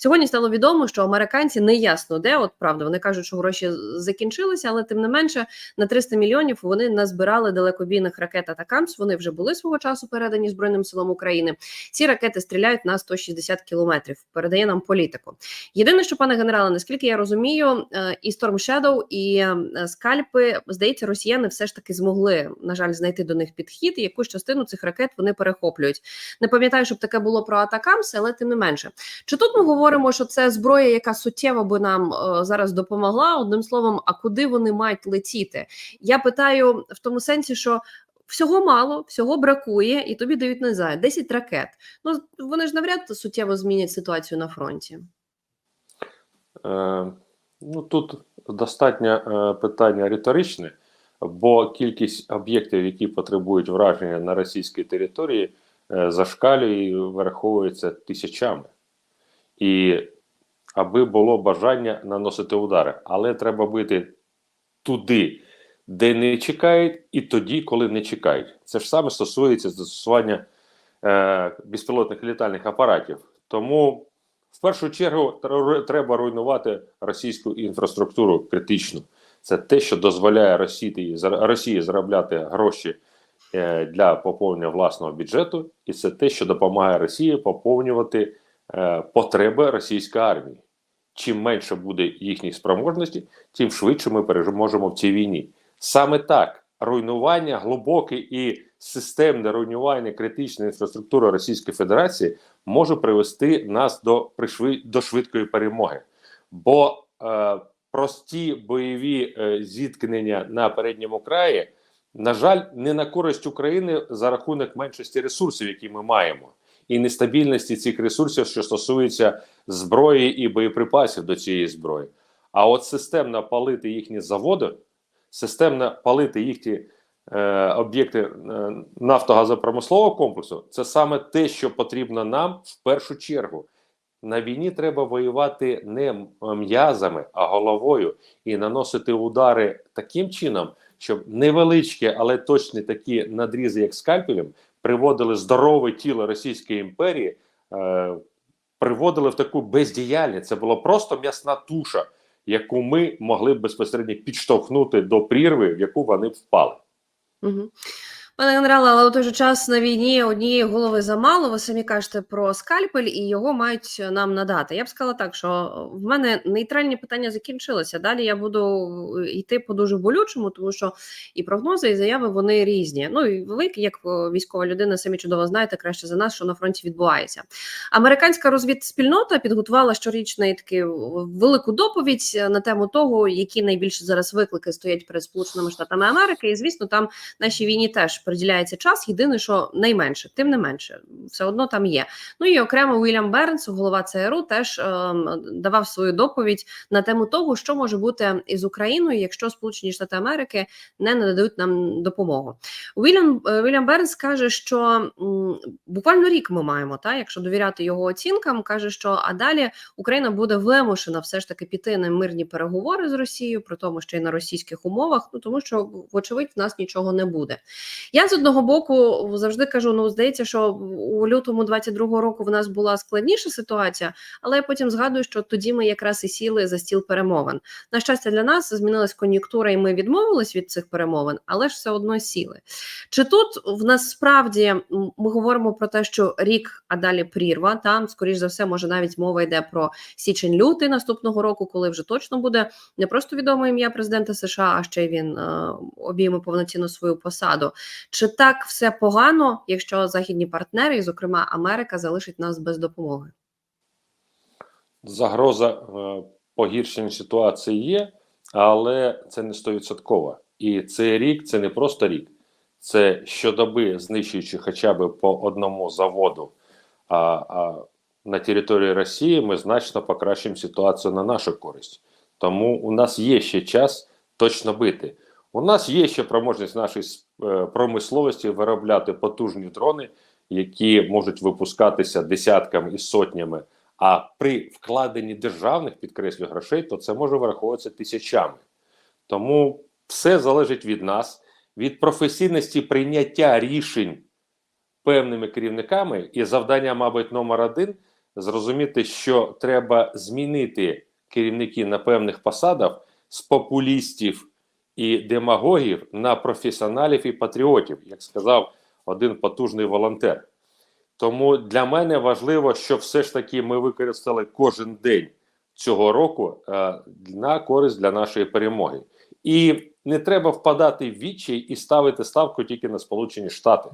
Сьогодні стало відомо, що американці не ясно де. От правда, вони кажуть, що гроші закінчилися, але тим не менше на 300 мільйонів вони назбирали далекобійних ракет Атакамс. Вони вже були свого часу передані збройним силам України. Ці ракети стріляють на 160 кілометрів. Передає нам політику. Єдине, що пане генерале, наскільки я розумію, е, і Storm Shadow, і е, скальпи, здається, росіяни все ж таки змогли на жаль знайти до них підхід. І якусь частину цих ракет вони перехоплюють. Не пам'ятаю, щоб таке було про Атакамс, але тим не менше. Чи тут ми говоримо, що це зброя, яка суттєво би нам е, зараз допомогла? Одним словом, а куди вони мають летіти? Я питаю в тому сенсі, що. Всього мало, всього бракує, і тобі дають не знаю, 10 ракет. Ну вони ж навряд суттєво змінять ситуацію на фронті. Е, ну тут достатньо е, питання риторичне, бо кількість об'єктів, які потребують враження на російській території, е, зашкалює і вираховується тисячами. І аби було бажання наносити удари, але треба бити туди, де не чекають, і тоді, коли не чекають. Це ж саме стосується застосування е, безпілотних літальних апаратів. Тому в першу чергу треба руйнувати російську інфраструктуру критичну. Це те, що дозволяє Росії, Росії заробляти гроші е, для поповнення власного бюджету, і це те, що допомагає Росії поповнювати потреби російської армії. Чим менше буде їхніх спроможностей, тим швидше ми переможемо в цій війні. Саме так руйнування глибоке і системне руйнування критичної інфраструктури Російської Федерації може привести нас до до швидкої перемоги. Бо е, прості бойові е, зіткнення на передньому краї, на жаль, не на користь України за рахунок меншості ресурсів, які ми маємо, і нестабільності цих ресурсів, що стосується зброї і боєприпасів до цієї зброї. А от системно палити їхні заводи, системно палити їхні е, об'єкти е, нафтогазопромислового комплексу, це саме те, що потрібно нам в першу чергу. На війні треба воювати не м'язами, а головою і наносити удари таким чином, щоб невеличкі, але точні такі надрізи, як скальпелем, приводили здорове тіло Російської імперії, е, приводили в таку бездіяльність. Це була просто м'ясна туша, яку ми могли безпосередньо підштовхнути до прірви, в яку вони впали. Угу. Пане генерале, але у той же час на війні однієї голови замало. Ви самі кажете про скальпель, і його мають нам надати. Я б сказала так, що в мене нейтральні питання закінчилися. Далі я буду йти по дуже болючому, тому що і прогнози, і заяви вони різні. Ну і ви, як військова людина, самі чудово знаєте краще за нас, що на фронті відбувається. Американська розвідспільнота підготувала щорічний такий велику доповідь на тему того, які найбільше зараз виклики стоять перед Сполученими Штатами Америки. І звісно, там нашій війні теж приділяється час. Єдине, що найменше, тим не менше, все одно там є. Ну і окремо Уільям Бернс, голова ЦРУ, теж е, давав свою доповідь на тему того, що може бути із Україною, якщо Сполучені Штати Америки не нададуть нам допомогу. Уільям е, Уільям Бернс каже, що м, буквально рік ми маємо, та якщо довіряти його оцінкам, каже, що а далі Україна буде вимушена все ж таки піти на мирні переговори з Росією, при тому, що й на російських умовах, ну тому що вочевидь в нас нічого не буде. Я з одного боку завжди кажу: ну здається, що у лютому 22-го року в нас була складніша ситуація, але я потім згадую, що тоді ми якраз і сіли за стіл перемовин. На щастя, для нас змінилась кон'юнктура, і ми відмовились від цих перемовин, але ж все одно сіли. Чи тут в нас справді ми говоримо про те, що рік, а далі прірва там, скоріш за все, може навіть мова йде про січень-лютий наступного року, коли вже точно буде не просто відоме ім'я президента США, а ще й він е, обійме повноцінно свою посаду. Чи так все погано, якщо західні партнери, і зокрема Америка, залишить нас без допомоги? Загроза е, погіршення ситуації є, але це не стовідсотково. І цей рік це не просто рік, це щодоби знищуючи хоча б по одному заводу. А, а на території Росії ми значно покращимо ситуацію на нашу користь. Тому у нас є ще час точно бити. У нас є ще проможність нашої промисловості виробляти потужні дрони, які можуть випускатися десятками і сотнями. А при вкладенні державних підкреслю грошей, то це може враховуватися тисячами. Тому все залежить від нас, від професійності прийняття рішень певними керівниками, і завдання, мабуть, номер один зрозуміти, що треба змінити керівників на певних посадах з популістів і демагогів на професіоналів і патріотів, як сказав один потужний волонтер. Тому для мене важливо, щоб все ж таки ми використали кожен день цього року е, на користь для нашої перемоги. І не треба впадати в відчай і ставити ставку тільки на Сполучені Штати.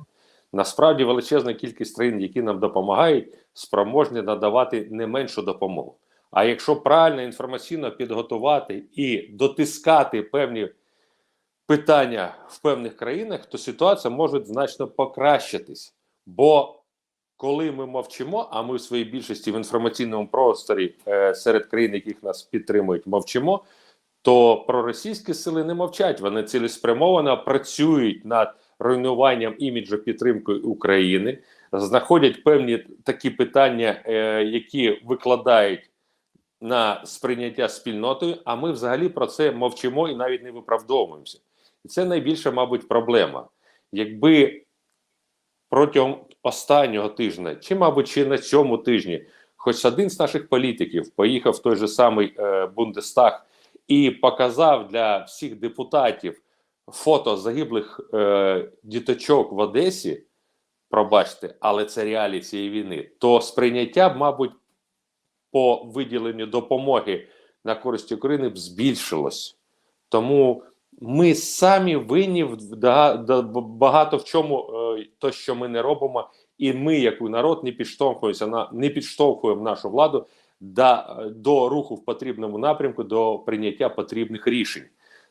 Насправді величезна кількість країн, які нам допомагають, спроможні надавати не меншу допомогу. А якщо правильно інформаційно підготувати і дотискати певні питання в певних країнах, то ситуація може значно покращитись. Бо коли ми мовчимо, а ми в своїй більшості в інформаційному просторі е, серед країн, яких нас підтримують, мовчимо, то проросійські сили не мовчать. Вони цілеспрямовано працюють над руйнуванням іміджу підтримкою України, знаходять певні такі питання, е, які викладають на сприйняття спільнотою. А ми взагалі про це мовчимо і навіть не виправдовуємося. І це найбільша, мабуть, проблема. Якби протягом останнього тижня, чи, мабуть, ще на цьому тижні, хоч один з наших політиків поїхав в той же самий е, Бундестаг і показав для всіх депутатів фото загиблих е, діточок в Одесі, пробачте, але це реалії цієї війни, то сприйняття, мабуть, по виділенню допомоги на користь України б збільшилось. Тому ми самі винні в багато в чому, е, то, що ми не робимо, і ми, як народ, не підштовхуємося на не підштовхуємо нашу владу да, до руху в потрібному напрямку, до прийняття потрібних рішень.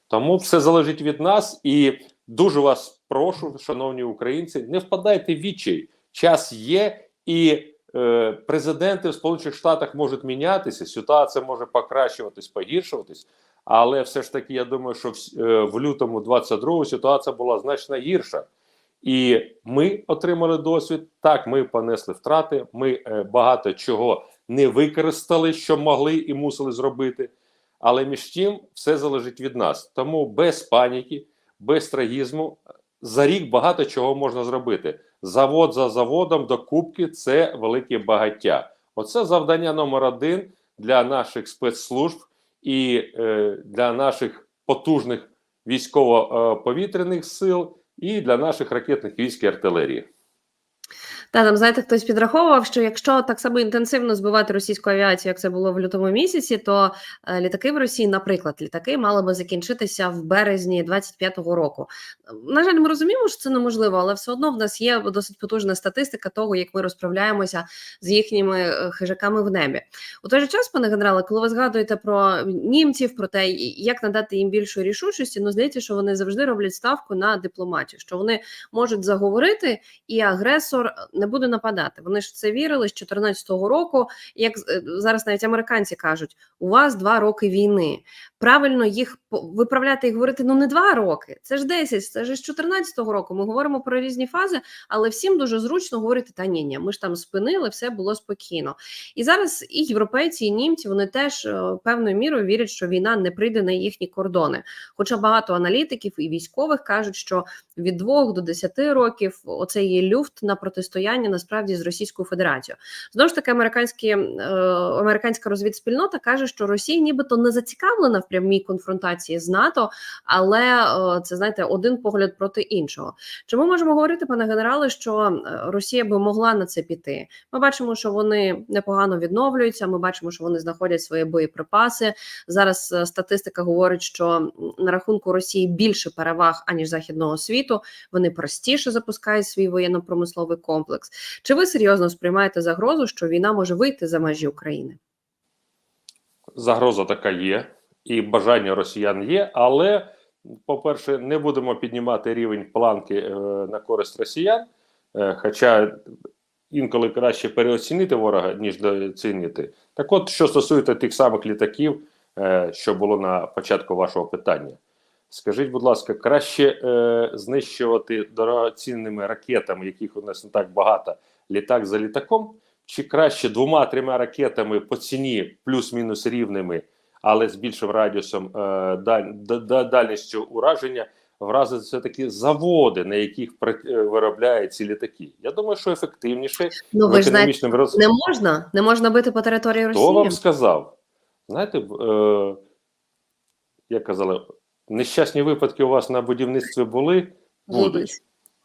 Тому все залежить від нас, і дуже вас прошу, шановні українці, не впадайте в відчай. Час є, і е, президенти в Сполучених Штатах можуть мінятися, ситуація може покращуватись, погіршуватись. Але все ж таки, я думаю, що в, е, в лютому 22-го ситуація була значно гірша. І ми отримали досвід. Так, ми понесли втрати. Ми е, багато чого не використали, що могли і мусили зробити. Але між тим все залежить від нас. Тому без паніки, без трагізму за рік багато чого можна зробити. Завод за заводом до кубки це велике багаття. Оце завдання номер один для наших спецслужб і е, для наших потужних військово-повітряних сил, і для наших ракетних військ і артилерії. Та там, знаєте, хтось підраховував, що якщо так само інтенсивно збивати російську авіацію, як це було в лютому місяці, то е, літаки в Росії, наприклад, літаки мали би закінчитися в березні 25-го року. На жаль, ми розуміємо, що це неможливо, але все одно в нас є досить потужна статистика того, як ми розправляємося з їхніми е, хижаками в небі. У той же час, пане генерале, коли ви згадуєте про німців, про те, як надати їм більшої рішучості, ну здається, що вони завжди роблять ставку на дипломатію, що вони можуть заговорити, і агресор не буде нападати. Вони ж це вірили з 2014 року. Як е, зараз навіть американці кажуть, у вас два роки війни. Правильно їх виправляти і говорити: ну не два роки, це ж 10, це ж з 2014 року. Ми говоримо про різні фази, але всім дуже зручно говорити: та ні, ні, ми ж там спинили, все було спокійно. І зараз і європейці, і німці вони теж е, певною мірою вірять, що війна не прийде на їхні кордони. Хоча багато аналітиків і військових кажуть, що від 2 до 10 років оцей люфт на протистояння насправді з Російською Федерацією. Знову ж таки, американські, е, американська розвідспільнота каже, що Росія нібито не зацікавлена в прямій конфронтації з НАТО, але е, це знаєте один погляд проти іншого. Чи ми можемо говорити, пане генерале, що е, Росія би могла на це піти? Ми бачимо, що вони непогано відновлюються. Ми бачимо, що вони знаходять свої боєприпаси. Зараз е, статистика говорить, що на рахунку Росії більше переваг аніж західного світу. Вони простіше запускають свій воєнно-промисловий комплекс. Чи ви серйозно сприймаєте загрозу, що війна може вийти за межі України? Загроза така є, і бажання росіян є, але, по-перше, не будемо піднімати рівень планки е, на користь росіян. Е, хоча інколи краще переоцінити ворога, ніж дооцінити. Так от, що стосується тих самих літаків, е, що було на початку вашого питання. Скажіть, будь ласка, краще е, знищувати дорогоцінними ракетами, яких у нас не так багато, літак за літаком, чи краще двома-трьома ракетами по ціні плюс-мінус рівними, але з більшим радіусом е, даль, да- да- дальністю ураження, вразити все таки заводи, на яких е, виробляють ці літаки. Я думаю, що ефективніше Ну ви ж знаєте, економічному роз... не можна, не можна бити по території Росії. Хто вам сказав? Знаєте, е, як казали, нещасні випадки у вас на будівництві були, будуть.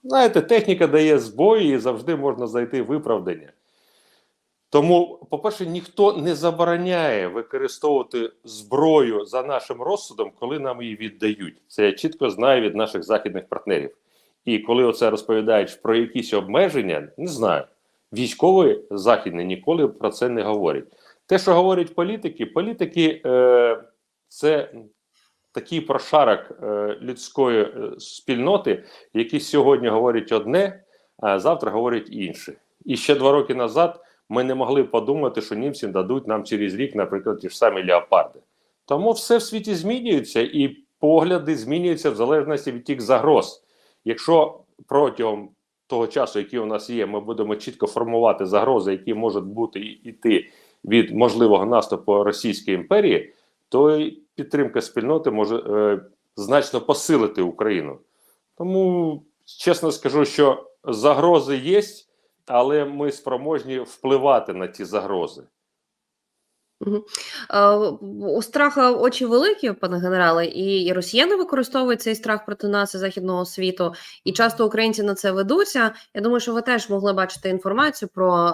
Знаєте, техніка дає збої і завжди можна знайти виправдання. Тому, по-перше, ніхто не забороняє використовувати зброю за нашим розсудом, коли нам її віддають. Це я чітко знаю від наших західних партнерів. І коли оце розповідають про якісь обмеження, не знаю. Військові західні ніколи про це не говорять. Те, що говорять політики, політики е, це такий прошарок е, людської е, спільноти, які сьогодні говорять одне, а завтра говорять інше. І ще два роки назад ми не могли подумати, що німці дадуть нам через рік, наприклад, ті ж самі леопарди. Тому все в світі змінюється, і погляди змінюються в залежності від тих загроз. Якщо протягом того часу, який у нас є, ми будемо чітко формувати загрози, які можуть бути і йти від можливого наступу Російської імперії, то й підтримка спільноти може е, значно посилити Україну. Тому чесно скажу, що загрози є, але ми спроможні впливати на ті загрози. Е, У страха очі великі, пане генерале, і, і росіяни використовують цей страх проти нас і західного світу, і часто українці на це ведуться. Я думаю, що ви теж могли бачити інформацію про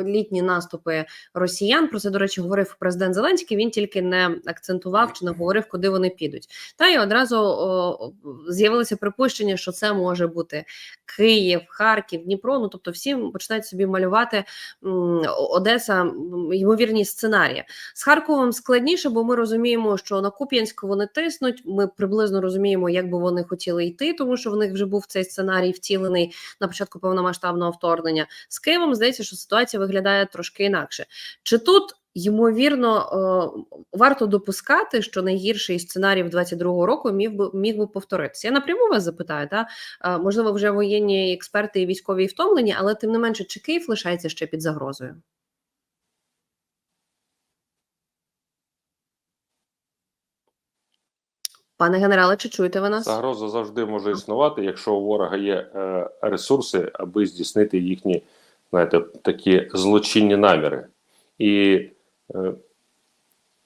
е, літні наступи росіян. Про це, до речі, говорив президент Зеленський. Він тільки не акцентував чи не говорив, куди вони підуть. Та й одразу з'явилося припущення, що це може бути Київ, Харків, Дніпро. Ну тобто, всі починають собі малювати м, Одеса ймовірні сценарії. З Харковом складніше, бо ми розуміємо, що на Куп'янськ вони тиснуть. Ми приблизно розуміємо, як би вони хотіли йти, тому що в них вже був цей сценарій втілений на початку повномасштабного вторгнення. З Києвом здається, що ситуація виглядає трошки інакше. Чи тут ймовірно е, варто допускати, що найгірший сценарій в 22-го року міг би міг би повторитися? Я напряму вас запитаю, та Е, можливо, вже воєнні експерти і військові втомлені, але тим не менше, чи Київ лишається ще під загрозою? Пане генерале, чи чуєте ви нас? Загроза завжди може існувати, якщо у ворога є е, ресурси, аби здійснити їхні, знаєте, такі злочинні наміри. І е,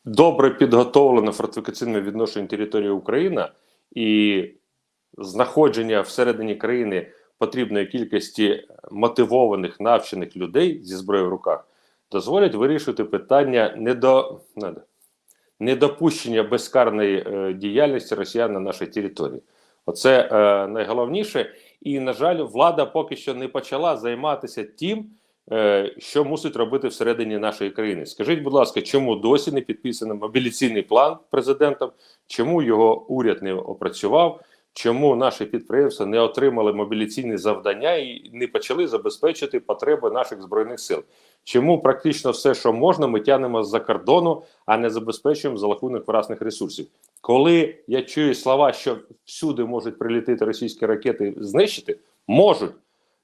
добре підготовлена фортифікаційне відношення території України і знаходження всередині країни потрібної кількості мотивованих навчених людей зі зброєю в руках дозволять вирішити питання недо, недо, недопущення безкарної е, діяльності росіян на нашій території. Оце е, найголовніше. І, на жаль, влада поки що не почала займатися тим, е, що мусить робити всередині нашої країни. Скажіть, будь ласка, чому досі не підписаний мобілізаційний план президентом? Чому його уряд не опрацював? Чому наші підприємства не отримали мобілізаційні завдання і не почали забезпечити потреби наших збройних сил? Чому практично все, що можна, ми тянемо з-за кордону, а не забезпечуємо за рахунок власних ресурсів? Коли я чую слова, що всюди можуть прилітити російські ракети, знищити, можуть,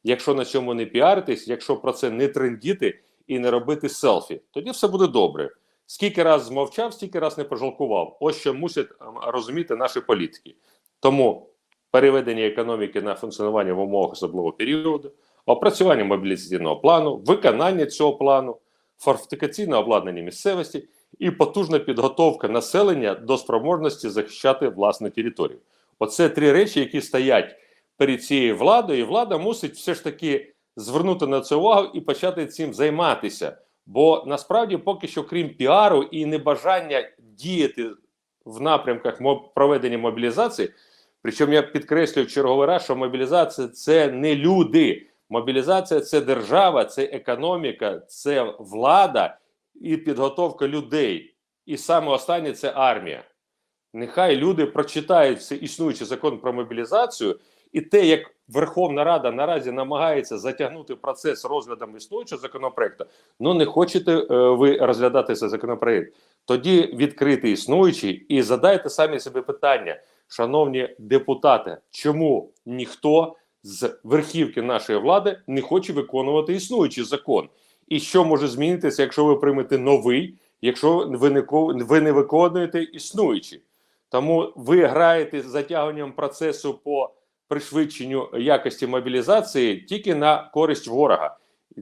якщо на цьому не піаритись, якщо про це не трендіти і не робити селфі, тоді все буде добре. Скільки раз змовчав, стільки раз не пожалкував. Ось що мусять ем, розуміти наші політики. Тому переведення економіки на функціонування в умовах особливого періоду, опрацювання мобілізаційного плану, виконання цього плану, фортифікаційне обладнання місцевості і потужна підготовка населення до спроможності захищати власну територію. Оце три речі, які стоять перед цією владою, і влада мусить все ж таки звернути на це увагу і почати цим займатися. Бо насправді, поки що, крім піару і небажання діяти в напрямках проведення мобілізації, причому я підкреслюю в черговий раз, що мобілізація це не люди. Мобілізація це держава, це економіка, це влада і підготовка людей. І саме останнє це армія. Нехай люди прочитають все існуючий закон про мобілізацію, і те, як Верховна Рада наразі намагається затягнути процес розглядом існуючого законопроекту, ну не хочете е, ви розглядати цей законопроект. Тоді відкрити існуючий і задайте самі собі питання, шановні депутати, чому ніхто з верхівки нашої влади не хоче виконувати існуючий закон? І що може змінитися, якщо ви приймете новий, якщо ви не ви не виконуєте існуючий? Тому ви граєте з затягуванням процесу по пришвидшенню якості мобілізації тільки на користь ворога.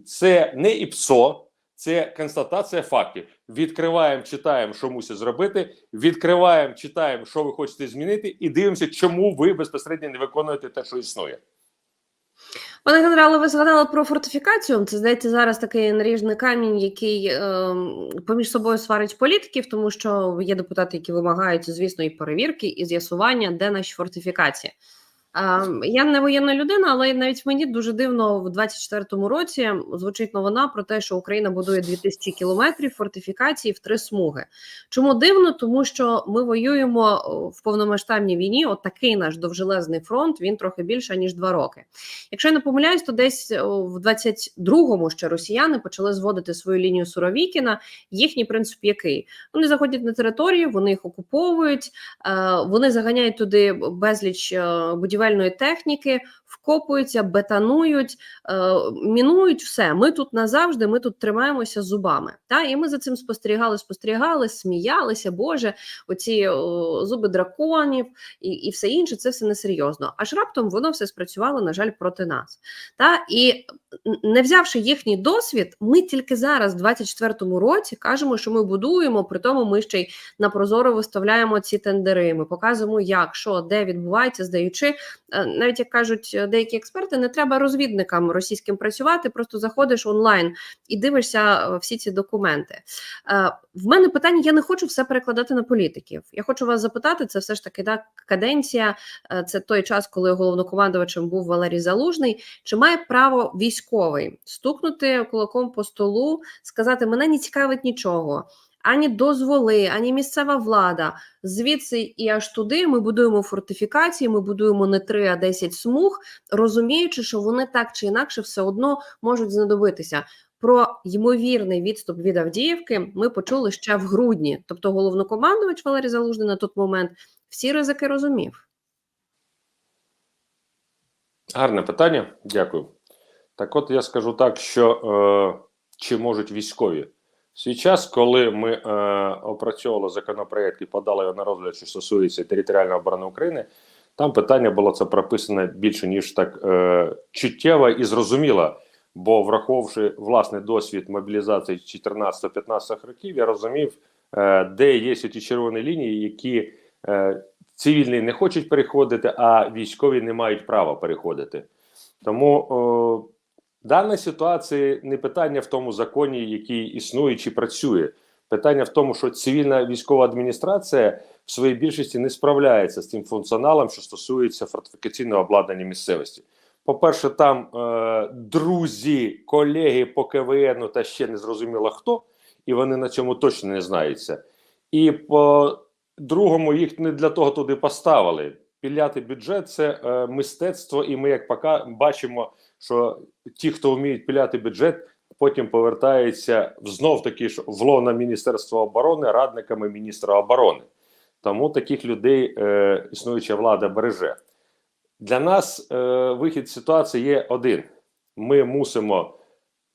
Це не ІПСО, це констатація фактів. Відкриваємо, читаємо, що мусить зробити. Відкриваємо, читаємо, що ви хочете змінити, і дивимося, чому ви безпосередньо не виконуєте те, що існує. Пане генерале, ви згадали про фортифікацію. Це здається зараз такий наріжний камінь, який е, поміж собою сварить політиків, тому що є депутати, які вимагають, звісно, і перевірки, і з'ясування, де наші фортифікації. Е, я не воєнна людина, але навіть мені дуже дивно в 24-му році звучить новина про те, що Україна будує 2000 кілометрів фортифікацій в три смуги. Чому дивно? Тому що ми воюємо в повномасштабній війні. От такий наш довжелезний фронт. Він трохи більше ніж два роки. Якщо я не помиляюсь, то десь в 22-му ще росіяни почали зводити свою лінію Суровікіна. Їхній принцип який? Вони заходять на територію, вони їх окуповують, е, вони заганяють туди безліч е, будівельної техніки, вкопуються, бетонують, е, мінують все. Ми тут назавжди, ми тут тримаємося зубами. Та? І ми за цим спостерігали, спостерігали, сміялися, Боже, оці о, зуби драконів і, і все інше, це все несерйозно. Аж раптом воно все спрацювало, на жаль, проти нас. Та? І не взявши їхній досвід, ми тільки зараз, в 24-му році, кажемо, що ми будуємо, при тому ми ще й на прозоро виставляємо ці тендери. Ми показуємо, як, що, де відбувається, здаючи. Е, Навіть як кажуть деякі експерти, не треба розвідникам російським працювати, просто заходиш онлайн і дивишся е, всі ці документи. Е, В мене питання: я не хочу все перекладати на політиків. Я хочу вас запитати, це все ж таки да, каденція, е, це той час, коли головнокомандувачем був Валерій Залужний. Чи має право військовий стукнути кулаком по столу, сказати: мене не цікавить нічого. Ані дозволи, ані місцева влада. Звідси і аж туди ми будуємо фортифікації, ми будуємо не 3, а 10 смуг, розуміючи, що вони так чи інакше все одно можуть знадобитися. Про ймовірний відступ від Авдіївки ми почули ще в грудні. Тобто, головнокомандувач Валерій Залужний на той момент всі ризики розумів. Гарне питання, дякую. Так, от я скажу так, що е, чи можуть військові свій час, коли ми е, опрацьовували законопроект і подали його на розгляд, що стосується територіальної оборони України, там питання було це прописане більше ніж так е, чуттєво і зрозуміло. Бо враховувавши власний досвід мобілізації 14-15 років, я розумів, е, де є ті червоні лінії, які е, цивільні не хочуть переходити, а військові не мають права переходити. Тому в даній ситуації не питання в тому законі, який існує чи працює. Питання в тому, що цивільна військова адміністрація в своїй більшості не справляється з тим функціоналом, що стосується фортифікаційного обладнання місцевості. По-перше, там е, друзі, колеги по КВН та ще не зрозуміло хто, і вони на цьому точно не знаються. І по другому, їх не для того туди поставили. Піляти бюджет це е, мистецтво, і ми, як пока бачимо, що ті, хто вміють піляти бюджет, потім повертаються знов таки ж в лона Міністерства оборони радниками міністра оборони. Тому таких людей е, існуюча влада береже. Для нас е, вихід ситуації є один: ми мусимо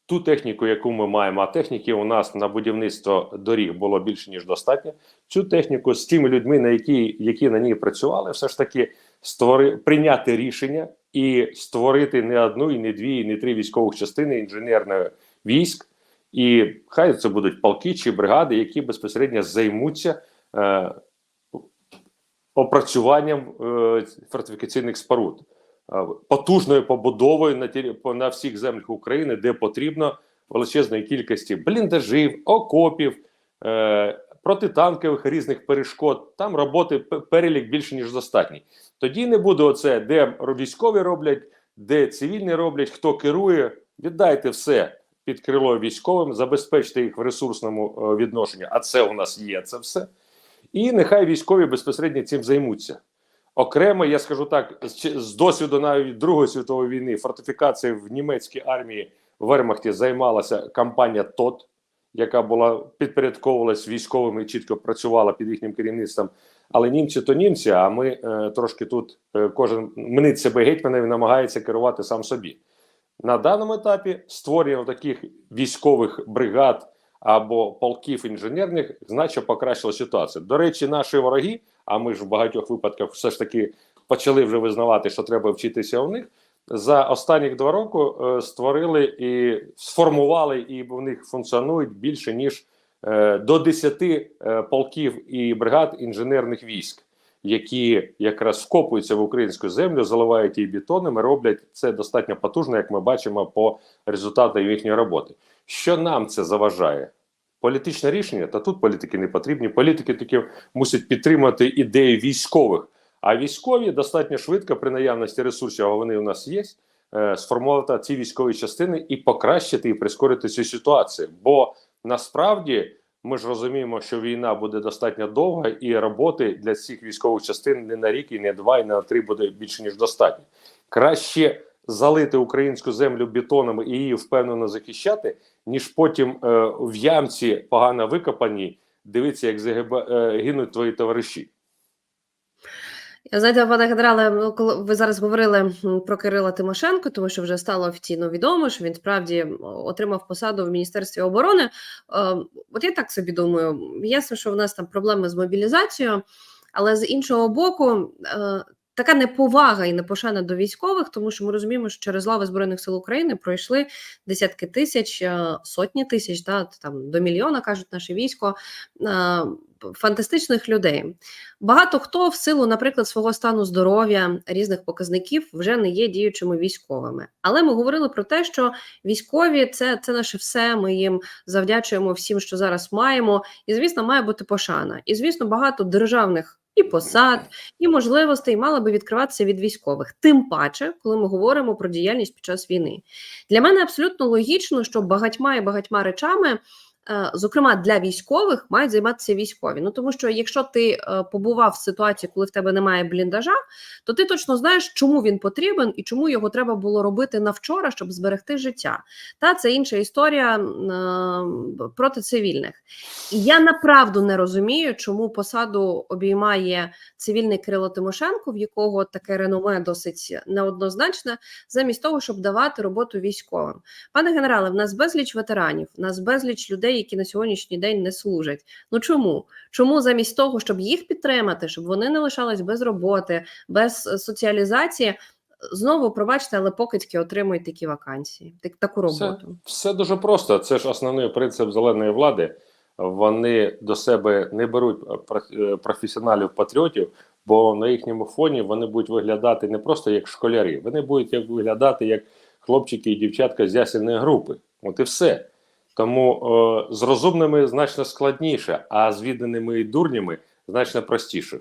ту техніку, яку ми маємо, а техніки у нас на будівництво доріг було більше ніж достатньо. Цю техніку з тими людьми, на які, які на ній працювали, все ж таки створи, прийняти рішення і створити не одну, і не дві, і не три військових частини інженерних військ. І хай це будуть полки чи бригади, які безпосередньо займуться е, опрацюванням е, фортифікаційних споруд, потужною побудовою на, ті, на всіх землях України, де потрібно величезної кількості бліндажів, окопів, е, протитанкових різних перешкод. Там роботи перелік більше ніж достатній. Тоді не буде оце, де військові роблять, де цивільні роблять, хто керує. Віддайте все під крило військовим, забезпечте їх в ресурсному е, відношенні. А це у нас є це все. І нехай військові безпосередньо цим займуться. Окремо, я скажу так, з, досвіду навіть Другої світової війни фортифікації в німецькій армії Вермахті займалася компанія ТОТ, яка була підпорядковувалась військовими і чітко працювала під їхнім керівництвом. Але німці то німці, а ми е, трошки тут е, кожен мнить себе гетьманом і намагається керувати сам собі. На даному етапі створення таких військових бригад або полків інженерних значно покращило ситуацію. До речі, наші вороги, а ми ж в багатьох випадках все ж таки почали вже визнавати, що треба вчитися у них. За останні два роки е, створили і сформували, і в них функціонують більше ніж е, до 10 е, полків і бригад інженерних військ, які якраз вкопуються в українську землю, заливають її бетоном роблять це достатньо потужно, як ми бачимо по результатам їхньої роботи. Що нам це заважає? Політичне рішення, та тут політики не потрібні. Політики таки мусять підтримати ідеї військових. А військові достатньо швидко при наявності ресурсів, а вони у нас є, е, сформувати ці військові частини і покращити і прискорити цю ситуацію. Бо насправді ми ж розуміємо, що війна буде достатньо довга, і роботи для цих військових частин не на рік, і не два, і не на три буде більше ніж достатньо. Краще залити українську землю бетоном і її впевнено захищати, ніж потім е, в ямці погано викопаній дивитися, як загиба, е, гинуть твої товариші. Я знаєте, пане генерале, ну, коли ви зараз говорили про Кирила Тимошенко, тому що вже стало офіційно відомо, що він справді отримав посаду в Міністерстві оборони. Е, От я так собі думаю, ясно, що в нас там проблеми з мобілізацією, але з іншого боку, е, така неповага і непошана до військових, тому що ми розуміємо, що через лави Збройних сил України пройшли десятки тисяч, е, сотні тисяч, да, там до мільйона кажуть наше військо. е, Фантастичних людей. Багато хто в силу, наприклад, свого стану здоров'я різних показників вже не є діючими військовими. Але ми говорили про те, що військові це, це наше все. Ми їм завдячуємо всім, що зараз маємо. І звісно, має бути пошана. І звісно, багато державних. І посад, і можливостей мала би відкриватися від військових, тим паче, коли ми говоримо про діяльність під час війни. Для мене абсолютно логічно, що багатьма і багатьма речами зокрема для військових, мають займатися військові. Ну тому що якщо ти е, побував в ситуації, коли в тебе немає бліндажа, то ти точно знаєш, чому він потрібен і чому його треба було робити на вчора, щоб зберегти життя. Та це інша історія е, проти цивільних. І я направду не розумію, чому посаду обіймає цивільний Кирило Тимошенко, в якого таке реноме досить неоднозначне, замість того, щоб давати роботу військовим. Пане генерале, в нас безліч ветеранів, в нас безліч людей, які на сьогоднішній день не служать. Ну чому? Чому замість того, щоб їх підтримати, щоб вони не лишались без роботи, без е, соціалізації, знову пробачте, але покидьки отримують такі вакансії, так, таку роботу. Все дуже просто. Це ж основний принцип зеленої влади. Вони до себе не беруть е, е, професіоналів-патріотів, бо на їхньому фоні вони будуть виглядати не просто як школярі, вони будуть як виглядати як хлопчики і дівчатка з ясельної групи. От і все. Тому е, з розумними значно складніше, а з відданими і дурнями значно простіше.